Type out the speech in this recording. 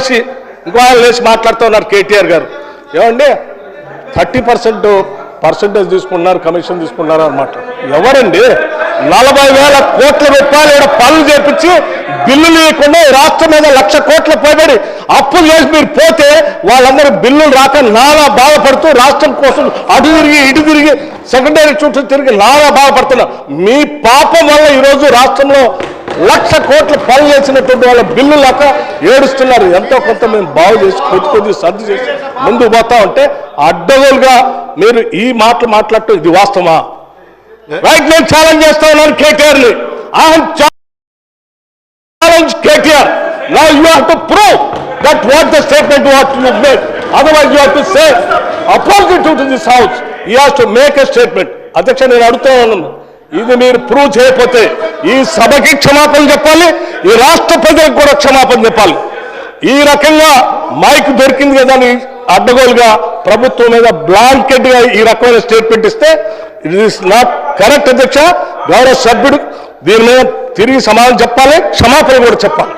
లేచి ఇంకో లేచి మాట్లాడుతూ ఉన్నారు కేటీఆర్ గారు. ఏమండి? థర్టీ పర్సెంట్ పర్సెంటేజ్ తీసుకున్నారు కమిషన్ తీసుకున్నారు అనమాట ఎవరండి? నలభై వేల కోట్ల రూపాయలు ఈడ పనులు చేపించి బిల్లులు ఇవ్వకుండా రాష్ట్రం మీద లక్ష కోట్ల పైబడి అప్పులు చేసి మీరు పోతే వాళ్ళందరూ బిల్లులు రాక నానా బాధపడుతూ రాష్ట్రం కోసం అటు తిరిగి ఇటు తిరిగి సెక్రటరీ చుట్టూ తిరిగి నానా బాధపడుతున్నారు. మీ పాపం వల్ల ఈరోజు రాష్ట్రంలో లక్ష కోట్ల పనులు చేసినటువంటి వాళ్ళ బిల్లు లేక ఏడుస్తున్నారు. ఎంతో కొంత మేము బాగు చేసి కొద్ది కొద్ది సర్దు చేసి ముందుకు పోతా ఉంటే అడ్డగోలుగా మీరు ఈ మాటలు మాట్లాడటం ఇది వాస్తవమా? రైట్ నేను ఛాలెంజ్ చేస్తా ఉన్నాను కేటీఆర్ని challenge KTR. Now you have to prove that what the statement what you make otherwise you have to say opposite to this house you have to make a statement అధ్యక్ష నేను అడుగుతా ఉన్నాను. ఇది మీరు ప్రూవ్ చేయకపోతే ఈ సభకి క్షమాపణ చెప్పాలి ఈ రాష్ట్ర ప్రజలకు కూడా క్షమాపణ చెప్పాలి. ఈ రకంగా మైక్ దొరికింది కదా అని అడ్డగోలుగా ప్రభుత్వం మీద బ్లాంకెట్గా ఈ రకమైన స్టేట్మెంట్ ఇస్తే ఇట్ ఈస్ నాట్ కరెక్ట్ అధ్యక్ష గౌరవ సభ్యుడు దీని మీద తిరిగి సమాధానం చెప్పాలి క్షమాపణ కూడా చెప్పాలి.